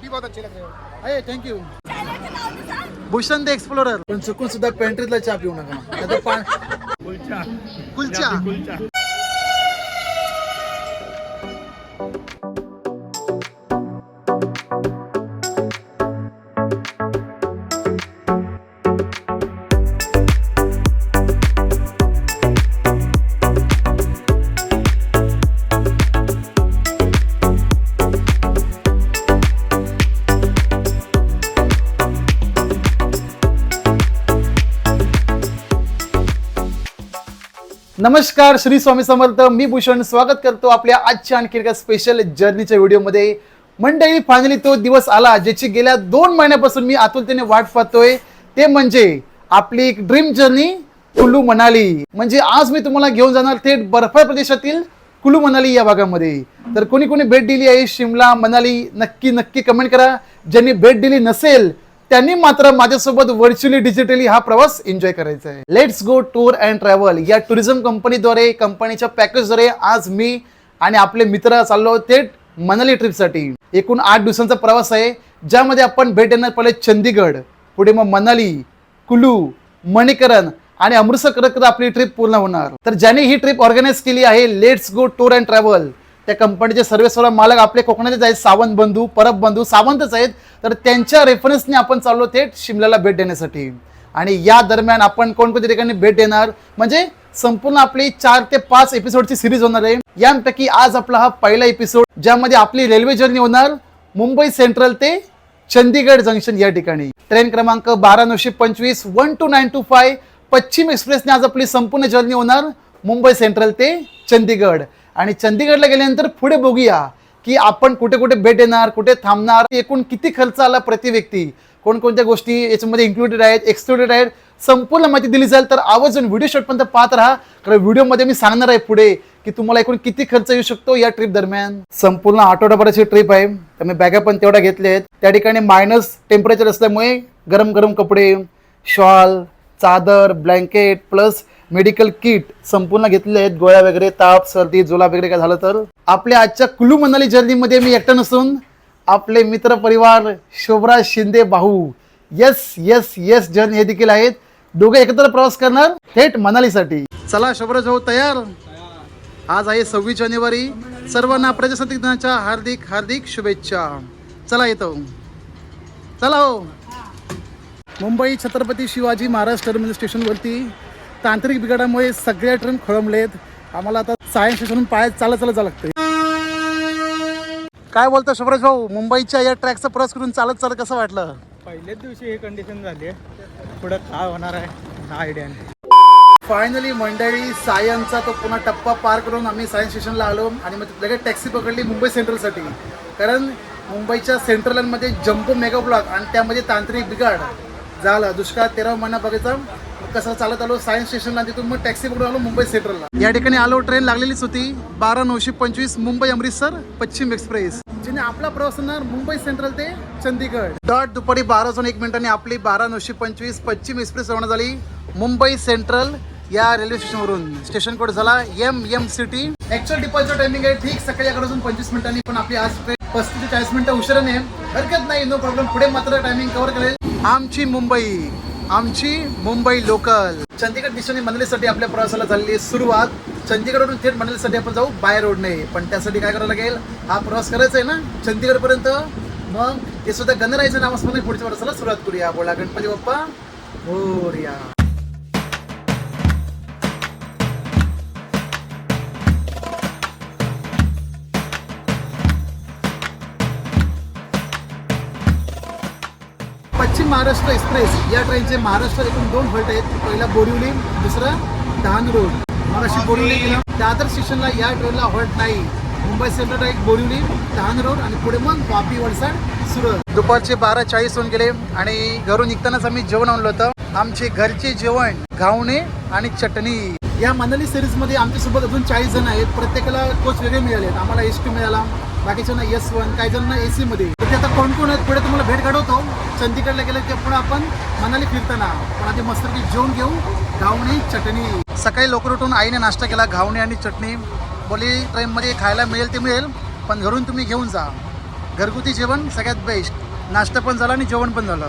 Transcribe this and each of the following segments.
भी बहुत अच्छे लग रहे हो। अरे थँक्यू भूषण द एक्सप्लोरर पण चुकून सुद्धा पेंट्रीतला चहा पिऊ नका. पा- कुलचा. नमस्कार श्री स्वामी समर्थ. मी भूषण स्वागत करतो आपल्या आजच्या आणखी एका स्पेशल जर्नीच्या व्हिडिओमध्ये मंडळी फायनली तो दिवस आला ज्याची गेल्या दोन महिन्यापासून मी आतुरतेने वाट पाहतोय. ते म्हणजे आपली एक ड्रीम जर्नी कुल्लू मनाली. म्हणजे आज मी तुम्हाला घेऊन जाणार थेट बर्फाळ प्रदेशातील कुलू मनाली या भागामध्ये. तर कोणी कोणी भेट दिली आहे शिमला मनाली नक्की नक्की कमेंट करा. ज्यांनी भेट दिली नसेल त्यांनी मात्र माझ्यासोबत व्हर्च्युअली डिजिटली हा प्रवास एन्जॉय करायचा आहे. Let's go tour and travel या टुरिझम कंपनीद्वारे कंपनीच्या पॅकेजद्वारे आज मी आणि आपले मित्र चाललो थेट मनाली ट्रिपसाठी एकूण आठ दिवसांचा प्रवास आहे ज्यामध्ये आपण भेट देणार पहिले चंदीगड पुढे मग मनाली कुलू मणिकरण आणि अमृतसर करत करत आपली ट्रिप पूर्ण होणार. तर ज्याने ही ट्रिप ऑर्गनाईज केली आहे let's go tour and travel त्या कंपनीचे सर्वेसर्व मालक आपले कोकणातच आहेत. सावंत बंधू परब बंधू सावंतच आहेत. तर त्यांच्या रेफरन्सने आपण चाललो थेट शिमल्याला भेट देण्यासाठी. आणि या दरम्यान आपण कोणकोणत्या ठिकाणी भेट देणार? म्हणजे संपूर्ण आपली चार ते पाच एपिसोडची सिरीज होणार आहे. यांपैकी आज आपला हा पहिला एपिसोड ज्यामध्ये आपली रेल्वे जर्नी होणार मुंबई सेंट्रल ते चंदीगड जंक्शन या ठिकाणी. ट्रेन क्रमांक बारा नऊशे पंचवीस one two nine two five पश्चिम एक्सप्रेसने आज आपली संपूर्ण जर्नी होणार मुंबई सेंट्रल ते चंदीगड. आणि चंदीगडला गेल्यानंतर पुढे बघूया की आपण कुठे कुठे भेट देणार कुठे थांबणार एकूण किती खर्च आला प्रति व्यक्ती? कोणकोणत्या गोष्टी याच्यामध्ये इन्क्लुडेड आहेत एक्सक्लुडेड आहेत? संपूर्ण माहिती दिली जाईल तर आवर्जून व्हिडिओ शॉटपर्यंत पाहत राहा. कारण व्हिडिओमध्ये मी सांगणार आहे पुढे की तुम्हाला एकूण किती खर्च येऊ शकतो या ट्रिप दरम्यान. संपूर्ण आठवडाभराची ट्रिप आहे. तर मी बॅगा पण तेवढ्या घेतल्या आहेत. त्या ठिकाणी मायनस टेम्परेचर असल्यामुळे गरम गरम कपडे शॉल चादर ब्लँकेट प्लस मेडिकल किट संपूर्ण घेतले आहेत. गोळ्या वगैरे ताप सर्दी जुलाब वगैरे काय झालं तर. आपल्या आजच्या कुलू मनाली जर्नीमध्ये मी एकटा नसून आपले मित्र परिवार शोभराज शिंदे भाऊ. येस येस येस जर्नी हे देखील आहेत. दोघे एकत्र प्रवास करणार थेट मनालीसाठी. चला शोभराज भाऊ तयार? आज आहे सव्वीस जानेवारी. सर्वांना प्रजासत्ताक दिनाच्या हार्दिक हार्दिक शुभेच्छा. चला येतो. चला हो. मुंबई छत्रपती शिवाजी महाराज टर्मिनल स्टेशनवरती तांत्रिक बिघाडामुळे सगळ्या ट्रेन खोळंबलेत. आम्हाला आता सायन्स स्टेशनहून पाय चालत चालत जावं लागतंय. काय बोलतो शोभराज भाऊ? मुंबईच्या या ट्रॅकचा प्रवास करून चालत चालत कसं वाटलं? पहिल्याच दिवशी हे कंडिशन झाली आहे. पुढं काय होणार आहे? हा आयडिया नाही. फायनली मंडळी सायनचा तो पुन्हा टप्पा पार करून आम्ही सायन्स स्टेशनला आलो आणि मग लगेच टॅक्सी पकडली मुंबई सेंट्रलसाठी. कारण मुंबईच्या सेंट्रल लाईनमध्ये जम्बो मेगा ब्लॉक आणि त्यामध्ये तांत्रिक बिघाड झाला. दुष्काळ तेरा महिना बघायचा कसं चालत आलो? सायन्स स्टेशनला तिथून मग टॅक्सी पकडून आलो मुंबई सेंट्रलला. या ठिकाणी आलो ट्रेन लागलेलीच होती. बारा नऊशे पंचवीस मुंबई अमृतसर पश्चिम एक्सप्रेस. जिने आपला प्रवास होणार मुंबई सेंट्रल ते चंदीगड डॉट दुपारी बारा वाजून एक मिनिटांनी आपली बारा नऊशे पंचवीस पश्चिम एक्सप्रेस रवाना झाली. मुंबई सेंट्रल या रेल्वे स्टेशनवरून. स्टेशन कोड झाला M M city actual deposit timing आहे. ठीक सकाळी अकरा वाजून पंचवीस मिनिटांनी पण आपली आज ट्रेन पस्तीस ते चाळीस मिनिटं उशिराने हरकत नाही नो प्रॉब्लेम पुढे मात्र टायमिंग कव्हर करेल. आमची मुंबई. आमची मुंबई लोकल चंदीगड दिशेने मनलेसाठी आपल्या प्रवासाला झालेली सुरुवात. चंदीगडवरून थेट मनलेसाठी आपण जाऊ बाय रोडने पण त्यासाठी काय करावं लागेल? हा प्रवास करायचा आहे ना? चंदीगडपर्यंत. मग ते सुद्धा गणरायचं नावास्मरण पुढच्या प्रवासाला सुरुवात करूया. बोला गणपती बाप्पा. मोरया पश्चिम महाराष्ट्र एक्सप्रेस या ट्रेनचे महाराष्ट्रात एकूण दोन हॉल्ट आहेत. पहिला बोरिवली दुसरा डहाण रोड. महाराष्ट्र बोरिवली गेला. दादर स्टेशनला या ट्रेनला हॉल्ट नाही. मुंबई सेंट्रल एक बोरिवली डहान रोड आणि पुढे मग वापी वडसाड सुरत. दुपारचे बारा चाळीस होऊन गेले आणि घरून निघतानाच आम्ही जेवण आणलं होतं. आमचे घरचे जेवण घावणे आणि चटणी. या मनाली सिरीजमध्ये आमच्यासोबत अजून चाळीस जण आहेत. प्रत्येकाला कोच वेगळे मिळाले आम्हाला एस टी मिळाला. बाकीच्यांना एस वन काही जणांना ए सीमध्ये मध्ये ते आता कोण कोण आहेत पुढे तुम्हाला भेट घडवतो. चंदीगडला गेलं की पुढे आपण मनाली फिरताना. पण आधी मस्तपैकी जेवण घेऊ. घावणी चटणी. सकाळी लवकर उठून आईने नाश्ता केला घावणी आणि चटणी. बोली ट्रेनमध्ये खायला मिळेल ते मिळेल पण घरून तुम्ही घेऊन जा. घरगुती जेवण सगळ्यात बेस्ट. नाश्ता पण झाला आणि जेवण पण झालं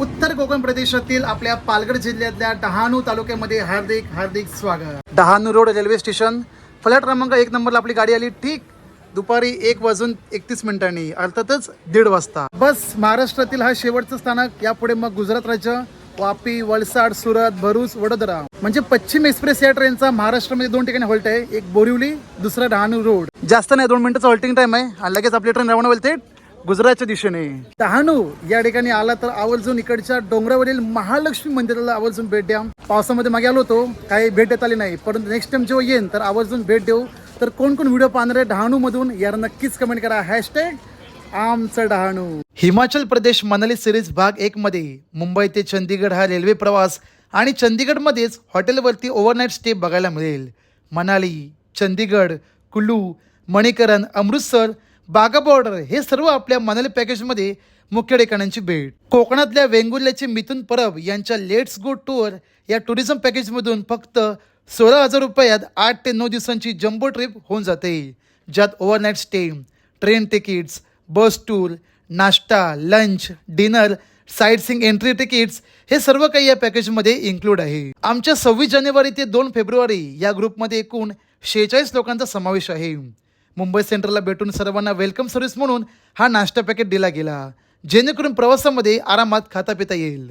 उत्तर कोकण प्रदेशातील आपल्या पालघर जिल्ह्यातल्या डहाणू तालुक्यामध्ये हार्दिक हार्दिक स्वागत. Dahanu road railway station flat क्रमांक एक नंबरला आपली गाडी आली. ठीक दुपारी एक वाजून एकतीस मिनिटांनी अर्थातच दीड वाजता. बस महाराष्ट्रातील हा शेवटचं स्थानक. यापुढे मग गुजरात राज्य वापी वलसाड सुरत भरूच वडोदरा. म्हणजे पश्चिम एक्सप्रेस या ट्रेनचा महाराष्ट्रामध्ये दोन ठिकाणी हॉल्ट आहे. एक बोरिवली दुसरा डहाणू रोड. जास्त नाही दोन मिनिटाचा हॉल्टिंग टाइम आहे. आणि लगेच आपली ट्रेन रवाना होईल थेट. गुजरातच्या दिशेने. डहाणू या ठिकाणी आला तर आवर्जून इकडच्या डोंगरावरील महालक्ष्मी मंदिराला आवर्जून भेट द्या. पावसामध्ये मागे आलो होतो काही भेट देता आली नाही. परंतु नेक्स्ट टाइम जेव्हा येईन तर आवर्जून भेट देऊ. तर कोण कोण व्हिडिओ पाहणार आहे डहाणू मधून यार नक्कीच कमेंट करा. हॅशटॅग आमचं डहाणू. हिमाचल प्रदेश मनाली सिरीज भाग एक मध्ये मुंबई ते चंदीगड हा रेल्वे प्रवास आणि चंदीगडमध्येच हॉटेलवरती ओव्हरनाईट स्टे बघायला मिळेल. मनाली चंदीगड कुल्लू मणिकरण अमृतसर बागा बॉर्डर हे सर्व आपल्या मनाली पॅकेजमध्ये मुख्य ठिकाणांची भेट. कोकणातल्या वेंगुर्ल्याचे मिथुन परब यांच्या लेट्स गो टूर या टुरिझम पॅकेजमधून फक्त सोळा हजार रुपयात आठ ते नऊ दिवसांची जम्बो ट्रिप होऊन जाते. ज्यात overnight stay train tickets bus tour नाश्ता lunch dinner sightseeing entry tickets हे सर्व काही या पॅकेजमध्ये इन्क्लूड आहे. आमच्या सव्वीस जानेवारी ते दोन फेब्रुवारी या ग्रुपमध्ये एकूण शेहेचाळीस लोकांचा समावेश आहे. मुंबई सेंट्रलला भेटून सर्वांना वेलकम सर्व्हिस म्हणून हा नाश्ता पॅकेट दिला गेला. जेणेकरून प्रवासामध्ये आरामात खाता पिता येईल.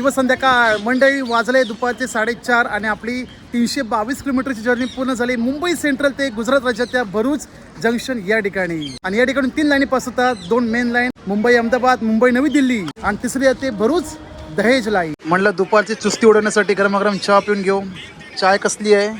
शुभ संध्याकाळ मंडळी वाजले दुपारचे साडेचार आणि आपली तीनशे बावीस किलोमीटरची जर्नी पूर्ण झाली. मुंबई सेंट्रल ते गुजरात राज्यातल्या भरूच जंक्शन या ठिकाणी. आणि या ठिकाणी तीन लाईनी पास होतात. दोन मेन लाईन मुंबई अहमदाबाद मुंबई नवी दिल्ली आणि तिसरी येते भरूच दहेज लाईन. म्हणलं दुपारची चुस्ती उडवण्यासाठी गरमागरम चहा पिऊन घेऊ. चाय कसली आहे?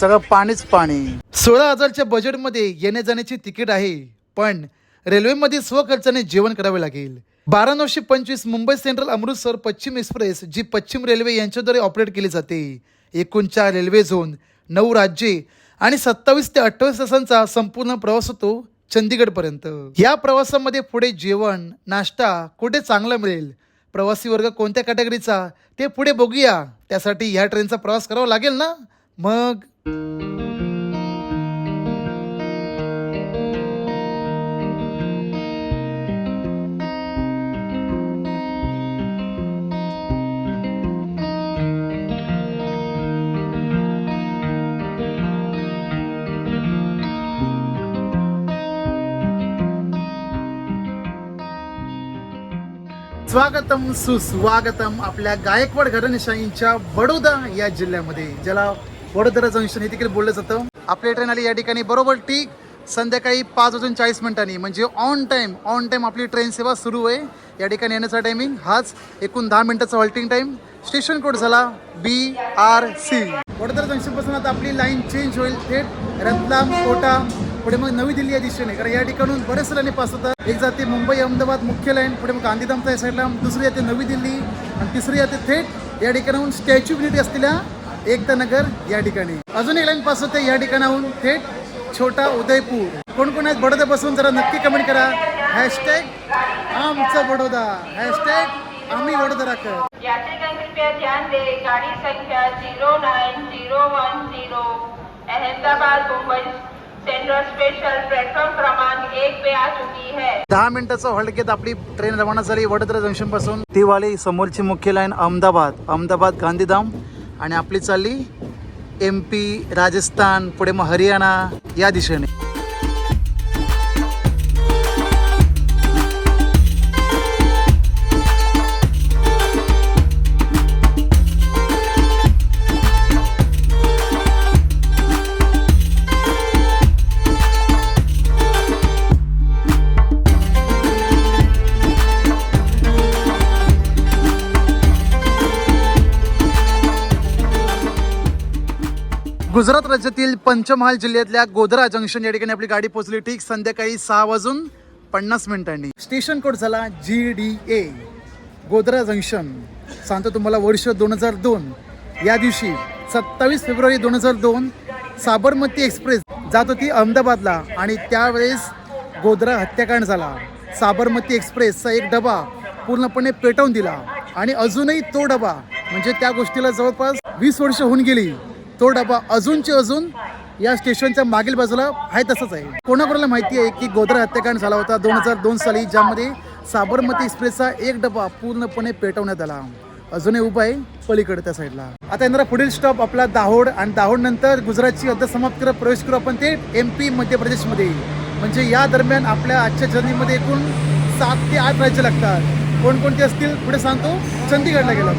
सगळं पाणीच पाणी. सोळा हजारच्या बजेटमध्ये येण्या जाण्याची तिकीट आहे. पण रेल्वेमध्ये स्वखर्चाने जेवण करावे लागेल. बारा नऊशे पंचवीस मुंबई सेंट्रल अमृतसर पश्चिम एक्सप्रेस जी पश्चिम रेल्वे यांच्याद्वारे ऑपरेट केली जाते. एकूण चार रेल्वे झोन नऊ राज्ये आणि सत्तावीस ते अठ्ठावीस तासांचा संपूर्ण प्रवास होतो चंदीगडपर्यंत. या प्रवासामध्ये पुढे जेवण नाश्ता कुठे चांगला मिळेल? प्रवासी वर्ग कोणत्या कॅटेगरीचा ते पुढे बघूया. त्यासाठी ह्या ट्रेनचा प्रवास करावा लागेल ना? मग स्वागतम सुस्वागतम आपल्या गायकवाड घराणेशाहींच्या बडोदा या जिल्ह्यामध्ये ज्याला वडोदरा जंक्शन हे देखील बोललं जातं. आपली ट्रेन आली या ठिकाणी. बरोबर ठीक. संध्याकाळी पाच वाजून चाळीस मिनिटांनी म्हणजे ऑन टाईम ऑन टाईम आपली ट्रेन सेवा सुरू आहे. या ठिकाणी येण्याचा टायमिंग हाच एकूण दहा मिनिटाचा हॉल्टिंग टाईम स्टेशन कोड झाला बी आर सी वडोदरा जंक्शनपासून आता आपली लाईन चेंज होईल. थेट रतलाम कोटा पुढे मग नवी दिल्ली या दिशेने. कारण या ठिकाणून बरेच लाईनी पास होतात. एक जाते मुंबई अहमदाबाद मुख्य लाईन पुढे मग गांधीधामचा या साईडला दुसरी येते नवी दिल्ली आणि तिसरी येते थेट या ठिकाणाहून स्टॅच्यू ऑफ युनिटी असलेल्या एकता नगर या ठिकाणी. अजून एक लाईन पास होते या ठिकाणाहून थेट छोटा उदयपूर. कोण कोण आहेत? बडोदा बसून जरा नक्की कमेंट करा. हॅशटॅग आमचा बडोदा. हॅशटॅग आम्ही वडोदराकर यात्रीगण कृपया ध्यान गाड़ी संख्या one Ahmedabad Mumbai. Central special क्रमांक एक पे आ चुकी है। दहा मिनिटाचा हॉल्ट घेत आपली ट्रेन रवाना झाली वडोदरा जंक्शनपासून. ती वाली समोरची मुख्य लाईन अहमदाबाद. अहमदाबाद गांधीधाम. आणि आपली चालली एम पी राजस्थान पुढे मग हरियाणा या दिशेने. गुजरात राज्यातील पंचमहाल जिल्ह्यातल्या गोधरा जंक्शन या ठिकाणी आपली गाडी पोहोचली. ठीक संध्याकाळी सहा वाजून पन्नास मिनिटांनी. स्टेशन कोड झाला G D A Godhra junction. सांगतो तुम्हाला वर्ष दोन हजार दोन. या दिवशी सत्तावीस फेब्रुवारी दोन हजार दोन साबरमती एक्सप्रेस जात होती अहमदाबादला आणि त्यावेळेस गोधरा हत्याकांड झाला. साबरमती एक्सप्रेसचा एक डबा पूर्णपणे पेटवून दिला आणि अजूनही तो डबा म्हणजे त्या गोष्टीला जवळपास वीस वर्ष होऊन गेली. तो डबा अजूनचे अजून या स्टेशनच्या मागील बाजूला आहे तसंच आहे. कोणाकोणाला माहिती आहे की गोधरा हत्याकांड झाला होता दोन हजार दोन साली ज्यामध्ये साबरमती एक्सप्रेसचा एक डबा पूर्णपणे पेटवण्यात आला. अजूनही उभा आहे पलीकडे त्या साईडला. आता येणारा पुढील स्टॉप आपला दाहोड आणि दाहोड नंतर गुजरातची हद्द समाप्त करत प्रवेश करू आपण ते एम पी मध्य प्रदेशमध्ये. म्हणजे या दरम्यान आपल्या आजच्या जर्नीमध्ये एकूण सात ते आठ राज्य लागतात. कोणकोणते असतील पुढे सांगतो. चंदीगडला गेला.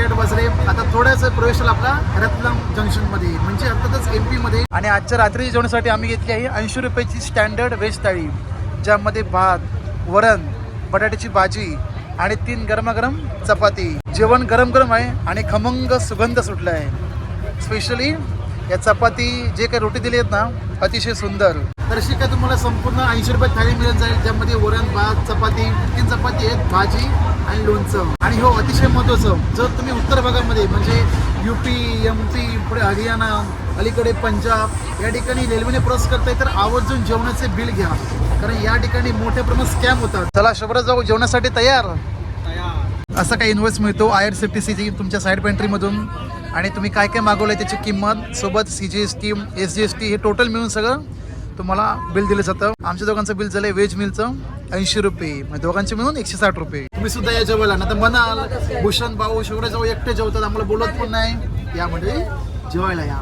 साडेआठ वाजले आता थोड्याच प्रवेश आपला रत्लम जंक्शनमध्ये. म्हणजे अर्थातच एम पी मध्ये. आणि आजच्या रात्री जेवणासाठी आम्ही घेतली आहे ऐंशी रुपयाची स्टँडर्ड व्हेज थाळी ज्यामध्ये भात वरण बटाट्याची भाजी आणि तीन गरमागरम चपाती. जेवण गरम गरम आहे आणि खमंग सुगंध सुटला आहे स्पेशली या चपाती जे काही रोटी दिली आहेत ना अतिशय सुंदर. तर अशी काय तुम्हाला संपूर्ण ऐंशी रुपये थाळी मिळून जाईल ज्यामध्ये वरण भात चपाती तीन चपाती आहेत भाजी आणि लोणचं. आणि हो अतिशय महत्त्वाचं जर तुम्ही उत्तर भागामध्ये म्हणजे युपी एम पी पुढे हरियाणा अलीकडे पंजाब या ठिकाणी रेल्वेने प्रवास करताय तर आवर्जून जेवणाचे बिल घ्या. कारण या ठिकाणी मोठ्या प्रमाणात स्कॅम होतात. चला शोभरा जाऊ जेवणासाठी तयार. असा काही इन्व्हॉइस मिळतो. आय आर सी टी तुमच्या साईड पेंट्रीमधून आणि तुम्ही काय काय मागवलं त्याची किंमत? सोबत C G S T S G S T हे टोटल मिळून सगळं. तुम्हाला बिल दिलं जातं. आमच्या दोघांचं बिल झालंय व्हेज मिलचं ऐंशी रुपये. म्हणजे दोघांचे मिळून एकशे साठ रुपये. तुम्ही सुद्धा या जेवायला. ना तर म्हणाल भूषण भाऊ शिवराज भाऊ एकटे जेवतात आम्हाला बोलत पण नाही. यामध्ये जेवायला या.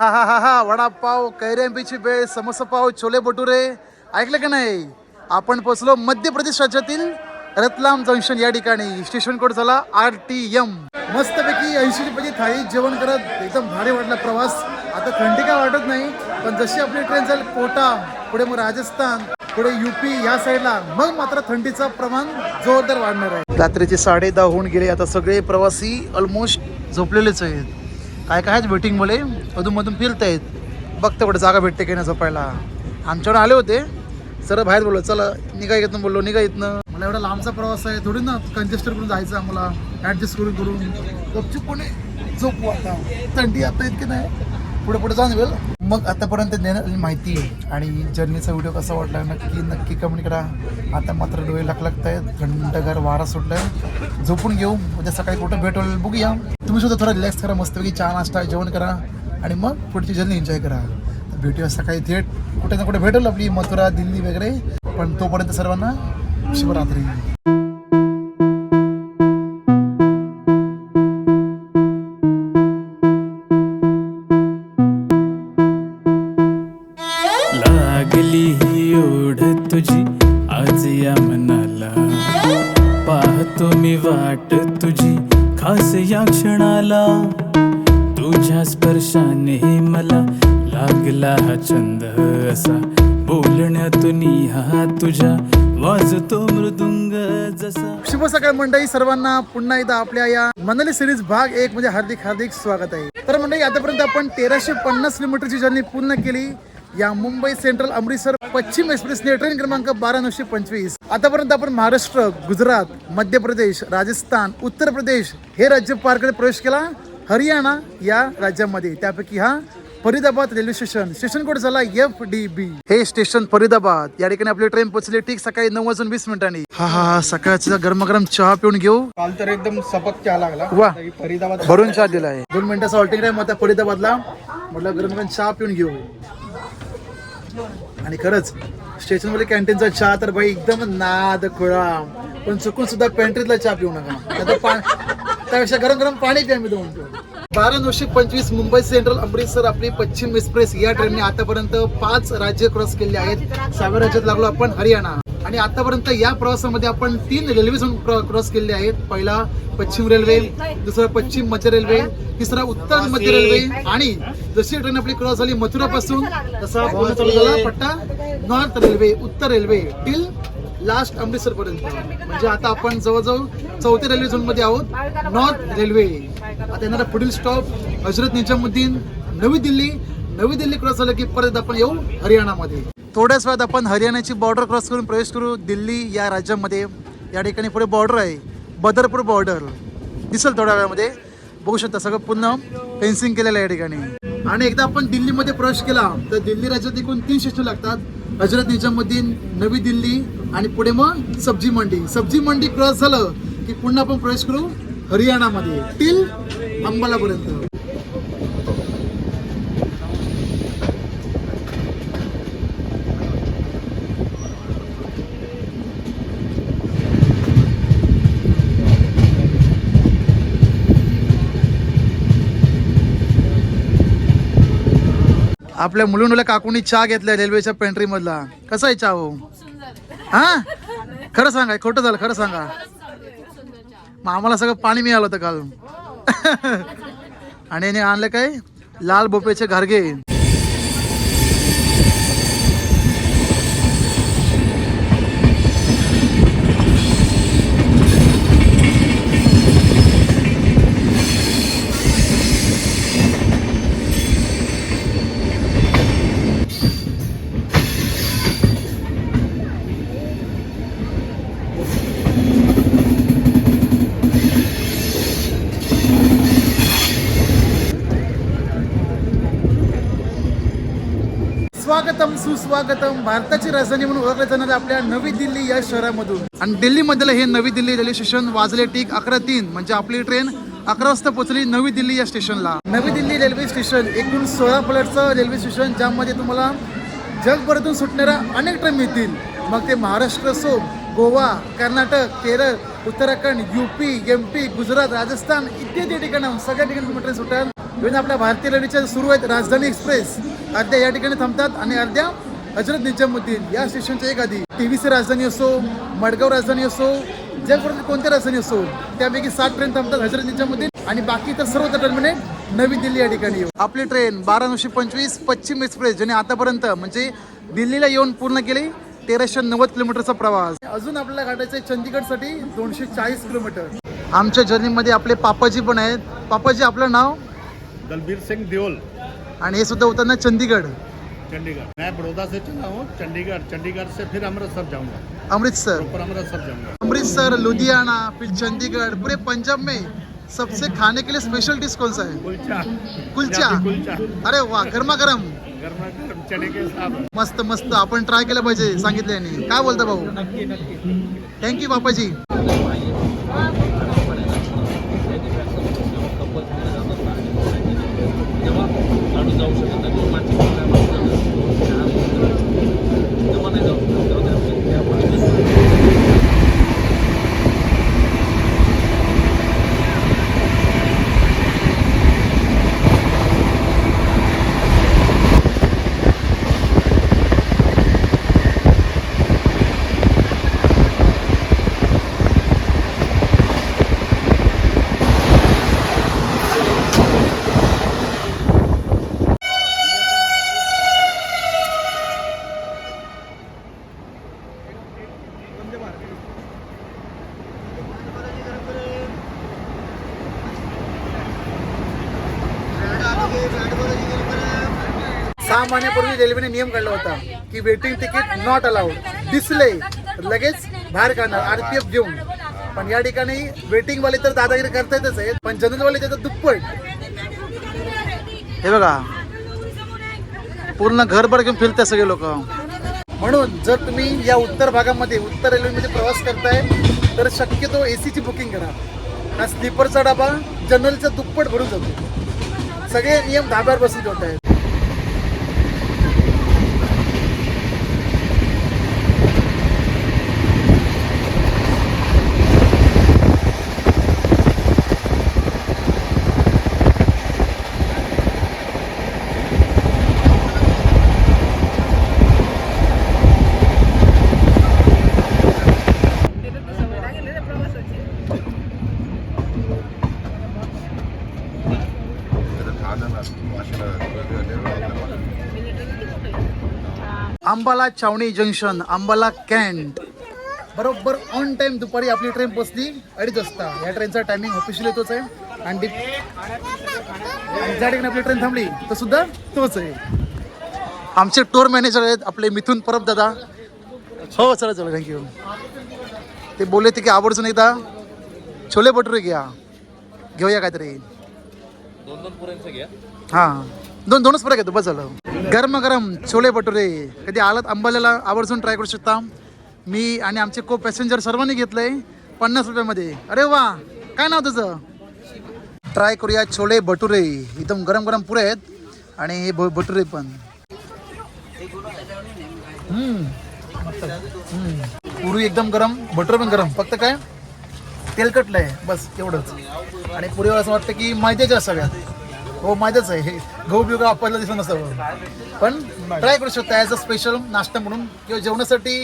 हा हा हा हा वडापाव कैऱ्यांपीची बेळ समोसा पाव छोले भटुरे. ऐकलं का नाही? आपण पोचलो मध्य प्रदेश राज्यातील रतलाम जंक्शन या ठिकाणी. स्टेशन कोड झाला आर टी एम. मस्तपैकी ऐंशी रुपयाची थाळी जेवण करत एकदम भारी वाटला प्रवास. आता थंडी काय वाटत नाही पण जशी आपली ट्रेन जाईल कोटा पुढे मग राजस्थान पुढे युपी या साईडला मग मात्र थंडीचं प्रमाण जोरदार वाढणार आहे. रात्रीचे साडे दहा होऊन गेले आता सगळे प्रवासी ऑलमोस्ट झोपलेलेच आहेत. काय काय आहेत वेटिंगमुळे अधूनमधून फिरत आहेत. बघता कुठे जागा भेटते की नाही झोपायला. आमच्याकडे आले होते. सर बाहेर बोललो चला निघा इथनं बोललो निघा इथनं. एवढा लांबचा प्रवास आहे. थोडी ना कंजेस्टर करून जायचं आम्हाला. ॲडजस्ट करून करून. गपचूप कोणी झोपू आता. थंडी आता इतकी नाही. पुढे पुढे जाऊन येईल. मग आतापर्यंत देण्यात माहिती आणि जर्नीचा व्हिडिओ कसा वाटला नक्की नक्की कमेंट करा. आता मात्र डोळे लाख आहेत. थंडगार वारा सुटलाय. झोपून घेऊ. उद्या सकाळी कुठं भेट होईल बघूया. तुम्ही सुद्धा थोडा रिलॅक्स करा मस्तपैकी चहा नाश्ता जेवण करा आणि मग पुढची जर्नी एन्जॉय करा. भेटूया सकाळी थेट. कुठे ना कुठे भेटेल आपली मथुरा दिल्ली वगैरे. पण तोपर्यंत सर्वांना शिवरात्री. लागली ही ओढ तुझी आज या मनाला. पाहतो मी वाट तुझी खास या क्षणाला. तुझ्या स्पर्शाने मला लागला हा छंद असा. बोलण्यातून हा तुझ्या वाजतो मृदुंग जसा. शुभ सकाळ मंडळी सर्वांना पुन्हा एकदा आपल्या या मनाली सिरीज भाग एक म्हणजे हार्दिक हार्दिक स्वागत आहे. तर मंडळी आतापर्यंत आपण तेराशे पन्नास किलोमीटरची जर्नी पूर्ण केली. या मुंबई सेंट्रल अमृतसर पश्चिम एक्सप्रेसने ट्रेन क्रमांक बारा नऊशे पंचवीस. आतापर्यंत आपण महाराष्ट्र गुजरात मध्य प्रदेश राजस्थान उत्तर प्रदेश हे राज्य पार करत प्रवेश केला. हरियाणा या राज्यामध्ये. त्यापैकी हा Faridabad railway station. Station code झाला? F D B. हे स्टेशन फरीदाबाद. या ठिकाणी आपली ट्रेन पोहोचली ठीक सकाळी नऊ वाजून वीस मिनिटांनी. हा हा सकाळचा गरमागरम चहा पिऊन घेऊ. काल तर एकदम सपक चहा लागला. वा. ही फरीदाबाद भरून चहा दिला आहे. दोन मिनिटाचा ऑल्टिंग टाइम होता फरीदाबादला. म्हटलं गरम गरम चहा पिऊन घेऊ. आणि खरंच स्टेशनमध्ये कॅन्टीनचा चहा तर भाई एकदम नाद खुळा. पण चुकून सुद्धा पॅन्ट्रीतला चहा पिऊ नका. त्यापेक्षा गरम गरम पाणी प्या मी दोन बारा नऊशे पंचवीस मुंबई सेंट्रल अमृतसर आपली पश्चिम एक्सप्रेस या ट्रेनने आतापर्यंत पाच राज्य क्रॉस केले आहेत. सहाव्या राज्यात लागलो आपण हरियाणा. आणि आतापर्यंत या प्रवासामध्ये आपण तीन रेल्वे क्रॉस केले आहेत. पहिला पश्चिम रेल्वे दुसरा पश्चिम मध्य रेल्वे तिसरा उत्तर मध्य रेल्वे आणि जशी ट्रेन आपली क्रॉस झाली मथुरा पासून तसा चालू झाला पट्टा नॉर्थ रेल्वे उत्तर रेल्वे टिल लास्ट अमृतसर पर्यंत म्हणजे आता आपण जवळजवळ चौथ्या रेल्वे झोनमध्ये आहोत. नॉर्थ रेल्वे आता येणारा पुढील स्टॉप हजरत निजामुद्दीन नवी दिल्ली. नवी दिल्ली क्रॉस झालं की परत आपण येऊ हरियाणामध्ये. थोड्याच वेळात आपण हरियाणाची बॉर्डर क्रॉस करून प्रवेश करू दिल्ली या राज्यामध्ये. या ठिकाणी पुढे बॉर्डर आहे. बदरपूर बॉर्डर दिसेल थोड्या वेळामध्ये. बघू शकता सगळं पुन्हा फेन्सिंग केलेलं आहे या ठिकाणी. आणि एकदा आपण दिल्लीमध्ये प्रवेश केला तर दिल्ली राज्यात एकूण तीन स्टेशन लागतात. हजरत निजामुद्दीन नवी दिल्ली आणि पुढे मग सब्जी मंडी. सब्जी मंडी क्रॉस झालं की पुन्हा आपण प्रवेश करू हरियाणामध्ये टिल अंबालापर्यंत. आपल्या मुलुंडला काकूनी चहा घेतलाय रेल्वेच्या पेंट्री मधला. कसा आहे चहा हो? हा? खरं सांगा खोटं झालं खरं सांगा. मग आम्हाला सगळं पाणी मिळालं होतं काल. आणि याने आणलं काय? लाल भोपेचे घारगे. सुस्वागतम. भारताची राजधानी म्हणून ओळखल्या जाणाऱ्या आपल्या नवी दिल्ली या शहरामधून. आणि दिल्लीमधलं हे नवी दिल्ली रेल्वे स्टेशन वाजले टीक अकरा तीन. म्हणजे आपली ट्रेन अकरा वाजता पोहोचली नवी दिल्ली या स्टेशनला. नवी दिल्ली रेल्वे स्टेशन एकूण सोळा प्लॅटचं रेल्वे स्टेशन ज्यामध्ये तुम्हाला जगभरातून सुटणाऱ्या अनेक ट्रेन मिळतील. मग ते महाराष्ट्र असो Goa Karnataka Kerala Uttarakhand UP M P Gujarat Rajasthan इत्यादी ठिकाणाहून सगळ्या ठिकाणी तुम्हाला ट्रेन सुटाल इव्हन आपल्या भारतीय रेल्वेच्या सुरू आहेत राजधानी एक्सप्रेस. अर्ध्या या ठिकाणी थांबतात आणि अर्ध्या हजरत निजामुद्दीन या स्टेशनच्या एक आधी टी व्ही सी राजधानी असो मडगाव राजधानी असो जगभरातील कोणत्या राजधानी असो त्यापैकी सात ट्रेन थांबतात हजरत निजामुद्दीन आणि बाकी तर सर्व टर्मिनेट नवी दिल्ली या ठिकाणी येऊ आपली ट्रेन बारा नऊशे पंचवीस पश्चिम एक्सप्रेस ज्याने आतापर्यंत म्हणजे दिल्लीला येऊन पूर्ण केली तेराशे नव्वद किलोमीटरचा प्रवास. अजून आपल्याला गाठायचं आहे चंदीगडसाठी दोनशे चाळीस किलोमीटर. आमच्या जर्नीमध्ये आपले पापाजी पण आहेत. पापाजी आपलं नाव? दलबीर सिंह दियोल आणि हे सुद्धा उतरणार चंदीगड चंडीगढ़ मैं बड़ौदा से चला हूँ चंडीगढ़. चंडीगढ़ से फिर अमृतसर जाऊंगा। अमृतसर. ऊपर अमृतसर जाऊंगा। अमृतसर लुधियाना फिर चंडीगढ़ पूरे पंजाब में सबसे खाने के लिए स्पेशल डिश कौन सा है? कुलचा। कुलचा? कुलचा। अरे वा गरमा गरम गर्मा गर्म चने के साथ। मस्त मस्त. आपण ट्राय केलं पाहिजे सांगितल्याने काय बोलता भाऊ? नक्की नक्की थँक्यू बापाजी सहा रेल्वेने नियम काढला होता की वेटिंग तिकीट नॉट अलाउड दिसले लगेच बाहेर काढणार आरपीएफ घेऊन. पण या ठिकाणी वेटिंग वाले तर दादागिरी करता येतच आहेत पण जनरल वाले त्याचं दुप्पट. हे बघा पूर्ण घरभर घेऊन फिरतात सगळे लोक. म्हणून जर तुम्ही या उत्तर भागामध्ये उत्तर रेल्वेमध्ये प्रवास करताय तर शक्यतो ए सीची बुकिंग करा. हा स्लीपरचा डबा जनरलचा दुप्पट भरून जातो. सगळे नियम धाब्यावर बसून ठेवत आहेत अंबाला छावणी जंक्शन अंबाला कॅन्ट. बरोबर ऑन टाइम दुपारी आपली ट्रेन पोचली अडीच वाजता. या ट्रेनचा टायमिंग ऑफिशियल तोच आहे. आणि ज्या ठिकाणी आपली ट्रेन थांबली तो सुद्धा तोच आहे. आमचे टूर मॅनेजर आहेत आपले मिथून परब दादा. हो चला चला थँक्यू ते बोलले होते की आवर्जून एकदा छोले भटुरे घ्या. घेऊया काहीतरी. हां. दोन दोनच फरक येतो बस झालं. गरम गरम छोले भटुरे कधी आलात अंबाल्याला आवर्जून ट्राय करू शकता. मी आणि आमचे को पॅसेंजर सर्वांनी घेतलंय पन्नास रुपयामध्ये. अरे वा काय नाव तुझं? ट्राय करूया छोले भटुरे. एकदम गरम गरम पुरे आहेत आणि हे भ- भटुरे पण. पुरी एकदम गरम भटुरे पण गरम. फक्त काय? तेलकटलं आहे बस एवढंच. आणि पुरीवर असं वाटतं की मैद्याच्या असाव्यात हो मैदाच आहे. हे गहू काय वापरलं दिसत नसतं. पण ट्राय करू शकता ॲज अ स्पेशल नाश्ता म्हणून. किंवा जेवणासाठी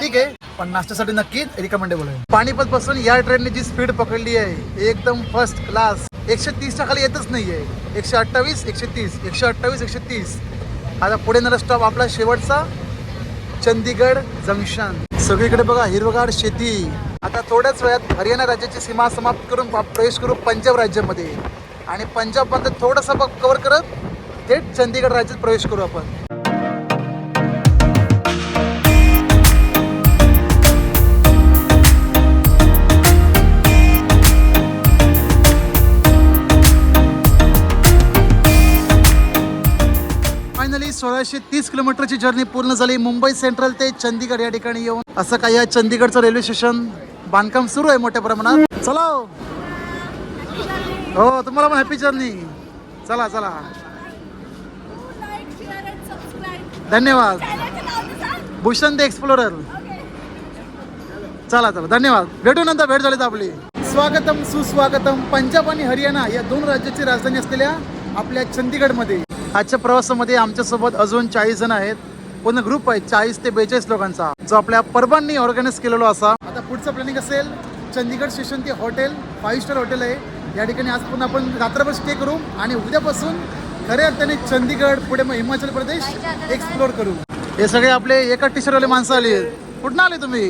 ठीक आहे. पण नाश्त्यासाठी नक्कीच रिकमेंडेबल आहे. पाणीपत पासून या ट्रेनने जी स्पीड पकडली आहे एकदम फर्स्ट क्लास एकशे तीसच्या खाली येतच नाही आहे एकशे अठ्ठावीस एकशे तीस एकशे अठ्ठावीस एकशे तीस. आता पुढे येणारा स्टॉप आपला शेवटचा. चंदीगड जंक्शन. सगळीकडे बघा हिरवगार शेती. आता थोड्याच वेळात हरियाणा राज्याची सीमा समाप्त करून प्रवेश करू पंजाब राज्यामध्ये. आणि पंजाबमध्ये बघ कव्हर करत थेट चंदीगड राज्यात प्रवेश करू आपण. फायनली सोळाशे तीस किलोमीटरची जर्नी पूर्ण झाली. मुंबई सेंट्रल ते चंदीगड या ठिकाणी येऊन असं काही या चंदीगडचं रेल्वे स्टेशन बांधकाम सुरू आहे मोठ्या प्रमाणात. चला हो. हो. तुम्हाला पण हॅपी जर्नी चला चला. धन्यवाद. भूषण द एक्सप्लोरर चला चला. धन्यवाद. भेटू नंतर भेट झाली आपली. स्वागतम सुस्वागतम. पंजाब आणि हरियाणा या दोन राज्याची राजधानी असलेल्या आपल्या चंदीगडमध्ये. आजच्या प्रवासामध्ये आमच्यासोबत अजून चाळीस जण आहेत. पूर्ण ग्रुप आहे चाळीस ते बेचाळीस लोकांचा. जो आपल्या परबांनी ऑर्गनाईज केलेलो असा. आता पुढचं प्लॅनिंग असेल. चंदीगड स्टेशन ते हॉटेल फाईव्ह स्टार हॉटेल आहे. या ठिकाणी आज पुन्हा आपण रात्रभर स्टे करू आणि उद्यापासून खऱ्या अर्थाने चंदीगड पुढे मग हिमाचल प्रदेश एक्सप्लोर करू. हे सगळे आपले एका टी शर्टवाले माणसं आली. कुठनं कुठं आले तुम्ही?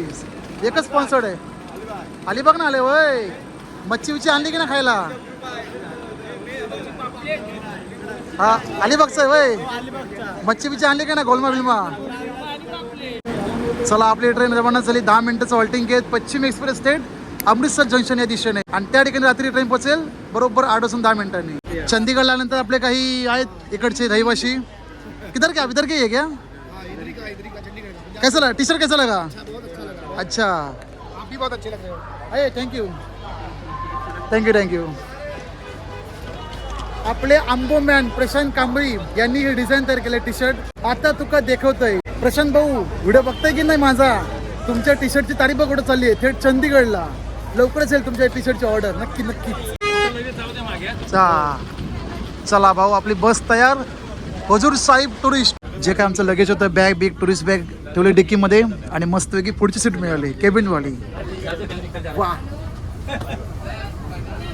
एकच स्पॉन्सर्ड आहे. अलिबाग ना आले वय. मच्छी बिच्छी आणली की ना खायला? हा अलिबागचं आहे वय. मच्छी बिच्छी आणली की ना गोलमा बिलमा? चला आपली ट्रेन रवाना झाली. दहा मिनिटाचं हॉल्टिंग घेत. पश्चिम एक्सप्रेस स्टेट अमृतसर जंक्शन या दिशेने. आणि त्या ठिकाणी रात्री ट्रेन पोहोचेल बरोबर आठ वाजून दहा मिनिटांनी. चंदीगडला आल्यानंतर आपले काही आहेत इकडचे रहिवाशी. किधर क्या इधर के है क्या? कैसा लगा? टी शर्ट कैसा लगा? अच्छा. आप भी बहुत अच्छे लग रहे हो अरे थँक्यू थँक्यू थँक्यू आपले आंबोमॅन प्रशांत कांबळी यांनी हे डिझाईन तयार केले टी शर्ट आता तुका देखवतोय. प्रशांत भाऊ व्हिडिओ बघताय की नाही माझा? तुमच्या टी शर्टची तारीख बघ कुठं चालली आहे. थेट चंदीगडला. लवकरच येईल तुमच्या टी ऑर्डर नक्की नक्की. चा. चला भाऊ आपली बस तयार. हजूर साहेब टुरिस्ट जे काय आमचं लगेज होतं बॅग बिग टुरिस्ट बॅग ठेवली डिक्कीमध्ये आणि मस्तपैकी पुढची सीट मिळाली केबिनवाली वा.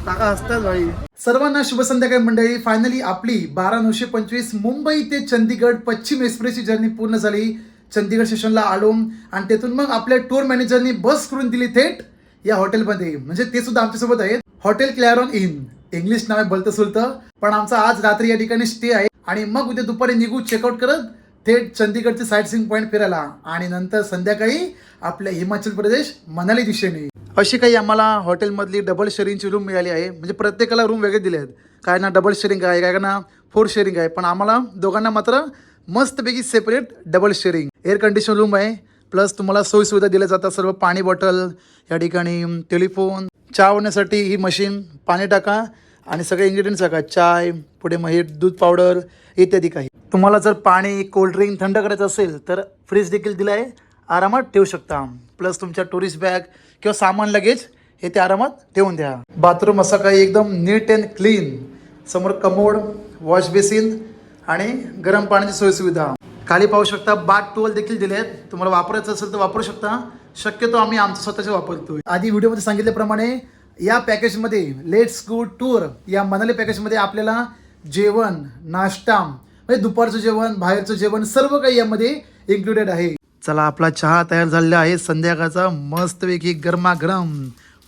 असतात भाई. सर्वांना शुभ संध्याकाळ मंडळी. फायनली आपली बारा नऊशे पंचवीस मुंबई ते चंदीगड पश्चिम एक्सप्रेसची जर्नी पूर्ण झाली. चंदीगड स्टेशनला आलो. आणि तेथून मग आपल्या टूर मॅनेजरनी बस करून दिली थेट या हॉटेलमध्ये. म्हणजे ते सुद्धा आमच्यासोबत आहेत. Hotel Clarion Inn. इंग्लिश नाव आहे भलतं सुलतं पण आमचा आज रात्री या ठिकाणी स्टे आहे. आणि मग उद्या दुपारी निघू चेकआउट करत थेट चंदीगडचे साईट सीन पॉईंट फिरायला. आणि नंतर संध्याकाळी आपल्या हिमाचल प्रदेश मनाली दिशेने. अशी काही आम्हाला हॉटेलमधली डबल शेअरिंगची रूम मिळाली आहे. म्हणजे प्रत्येकाला रूम वेगळे दिले आहेत. काय ना डबल शेअरिंग आहे काय ना फोर शेअरिंग आहे. पण आम्हाला दोघांना मात्र मस्तपैकी separate double sharing air condition room आहे. प्लस तुम्हाला सोयीसुविधा दिल्या जातात सर्व पाणी बॉटल या ठिकाणी टेलिफोन. चहा होण्यासाठी ही मशीन पाणी टाका आणि सगळे इन्ग्रेडियंट्स टाका. चाय पुढे मग हे दूध पावडर इत्यादी काही. तुम्हाला जर पाणी कोल्ड्रिंक थंड करायचं असेल तर फ्रीज देखील दिला आहे आरामात ठेवू शकता. प्लस तुमच्या टुरिस्ट बॅग किंवा सामान लगेज हे ते आरामात ठेवून द्या. बाथरूम असं काही एकदम नीट अँड क्लीन समोर कमोड वॉश बेसिन आणि गरम पाण्याची सोयीसुविधा. खाली पाहू शकता बाथ टुवल देखील दिले आहेत तुम्हाला वापरायचं असेल तर वापरू शकता. शक्यतो आम्ही आमचं स्वतःचे वापरतो. आधी व्हिडिओमध्ये सांगितल्याप्रमाणे या पॅकेजमध्ये लेट्स गो टूर या मनाली पॅकेजमध्ये आपल्याला जेवण नाश्ता म्हणजे दुपारचं जेवण बाहेरचं जेवण सर्व काही यामध्ये इन्क्लुडेड आहे. चला आपला चहा तयार झालेला आहे. संध्याकाळचा मस्तपैकी गरमागरम.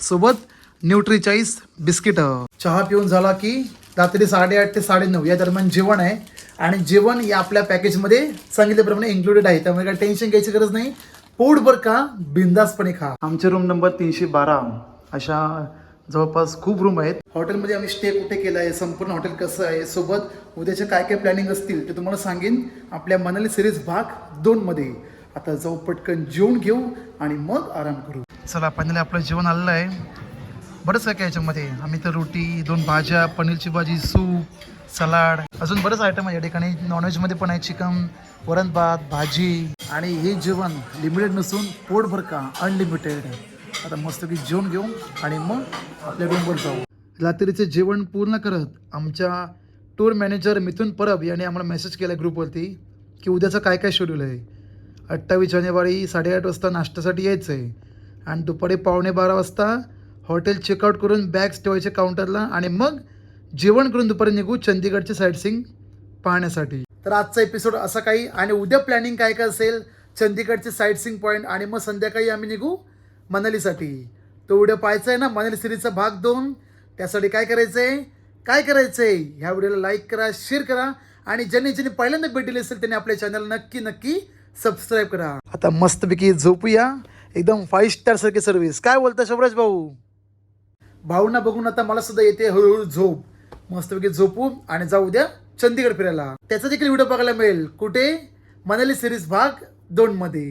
सोबत न्यूट्री चाईस बिस्किट. चहा पिऊन झाला की रात्री साडेआठ ते साडेनऊ या दरम्यान जेवण आहे. आणि जेवण या आपल्या पॅकेजमध्ये सांगितल्याप्रमाणे इन्क्लुडेड आहे. त्यामुळे काही टेन्शन घ्यायची गरज नाही. पोटभर का बिंदासपणे खा. आमचे रूम नंबर तीनशे बारा. अशा जवळपास खूप रूम आहेत. हॉटेलमध्ये आम्ही स्टे कुठे केला आहे संपूर्ण हॉटेल कसं आहे सोबत उद्याचे काय काय प्लॅनिंग असतील ते तुम्हाला सांगेन आपल्या मनाली सिरीज भाग दोनमध्ये आता जाऊ पटकन जेवण घेऊ आणि मग आराम करू. चला फायनली आपलं जेवण आलेलं आहे. बरंच काय काय याच्यामध्ये? आम्ही तर रोटी दोन भाज्या पनीरची भाजी सूप सलाड. अजून बरंच आयटम आहे या ठिकाणी. नॉनव्हेजमध्ये पण आहे चिकन वरण भात भाजी. आणि हे जेवण लिमिटेड नसून पोटभर का? अनलिमिटेड आता मस्तपैकी जेवण घेऊ आणि मग आपल्या रूमवर जाऊ. रात्रीचे जेवण पूर्ण करत आमच्या टूर मॅनेजर मिथुन परब यांनी आम्हाला मेसेज केला ग्रुपवरती की उद्याचं काय काय शेड्यूल आहे? अठ्ठावीस जानेवारी साडेआठ वाजता नाश्त्यासाठी यायचं आहे आणि दुपारी पावणे बारा वाजता हॉटेल चेकआउट करून बॅग्स ठेवायचे काउंटरला आणि मग जेवण करून दुपारी निघू चंदीगडचे साईटसिंग पाहण्यासाठी. तर आजचा एपिसोड असा काही आणि उद्या प्लॅनिंग काय काय असेल चंदीगडचे साईटसिंग पॉईंट आणि मग संध्याकाळी आम्ही निघू मनालीसाठी. तो व्हिडिओ पाहायचा आहे ना मनाली सिरीजचा भाग दोन. त्यासाठी काय करायचं आहे काय करायचं आहे ह्या व्हिडिओला लाईक करा शेअर करा आणि ज्यांनी ज्यांनी पहिल्यांदा भेट दिली असेल त्यांनी आपल्या चॅनल नक्की नक्की सबस्क्राईब करा. आता मस्तपैकी झोपूया. एकदम फाईव्ह स्टार सारखी सर्व्हिस काय बोलता शबराज भाऊ? भाऊंना बघून आता मला सुद्धा येते हळूहळू झोप. मस्तपैकी झोपू आणि जाऊ उद्या चंदीगड फिरायला. त्याचा देखील व्हिडिओ बघायला मिळेल. कुठे? मनाली सिरीज भाग दोन मध्ये